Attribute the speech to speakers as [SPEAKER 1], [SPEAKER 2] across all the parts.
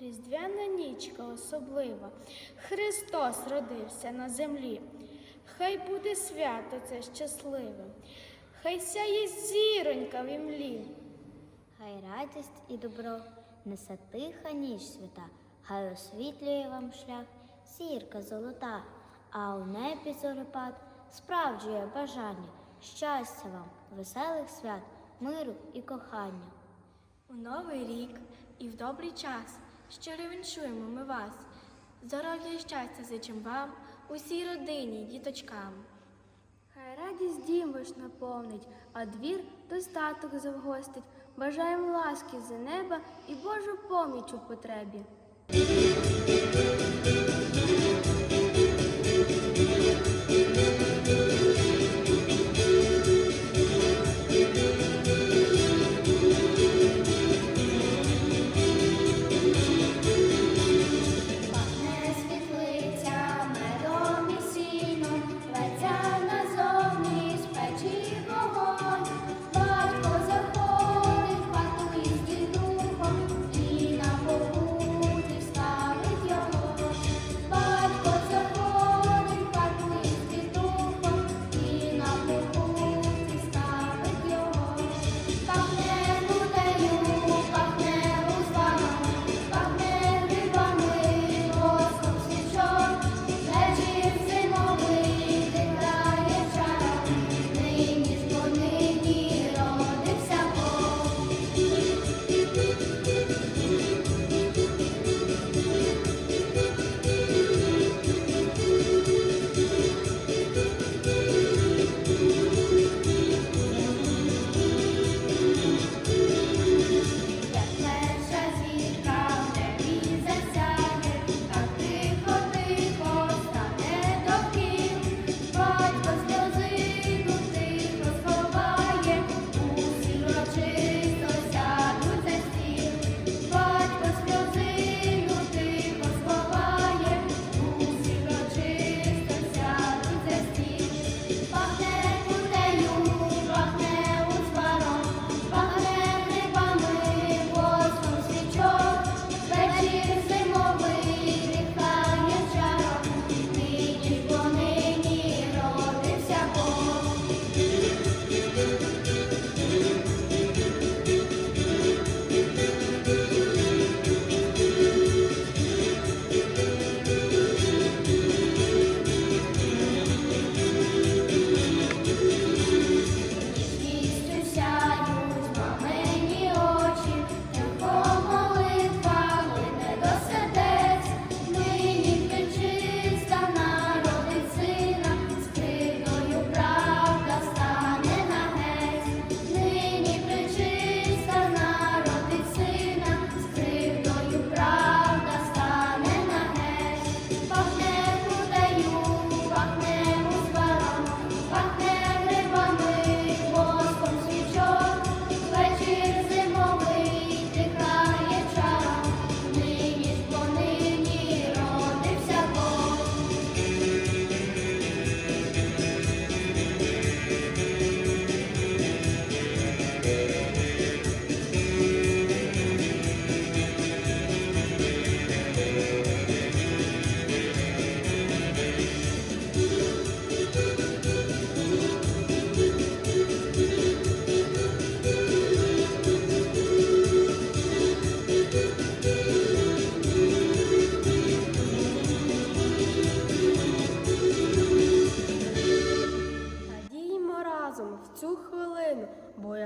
[SPEAKER 1] Різдвяна нічка особлива, Христос родився на землі. Хай буде свято це щасливе, хай сяє зіронька в імлі.
[SPEAKER 2] Хай радість і добро несе тиха ніч свята, хай освітлює вам шлях сірка золота, а у небі зорепад справджує бажання, щастя вам, веселих свят, миру і кохання.
[SPEAKER 3] У новий рік і в добрий час щиро віншуємо ми вас. Здоров'я і щастя зичим вам, усій родині, діточкам.
[SPEAKER 1] Хай радість дім ваш наповнить, а двір достаток завгостить. Бажаємо ласки за неба і Божу поміч у потребі.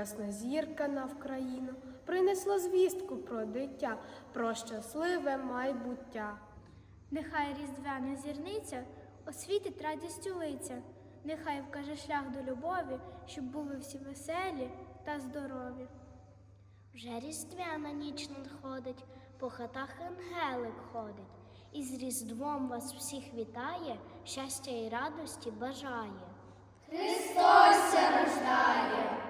[SPEAKER 1] Ясна зірка на Вкраїну принесла звістку про дитя, про щасливе майбуття.
[SPEAKER 4] Нехай різдвяна зірниця освітить радістю лиця, нехай вкаже шлях до любові, щоб були всі веселі та здорові.
[SPEAKER 2] Вже різдвяна ніч надходить, по хатах ангелик ходить, і з Різдвом вас всіх вітає, щастя і радості бажає.
[SPEAKER 5] Христос рождає,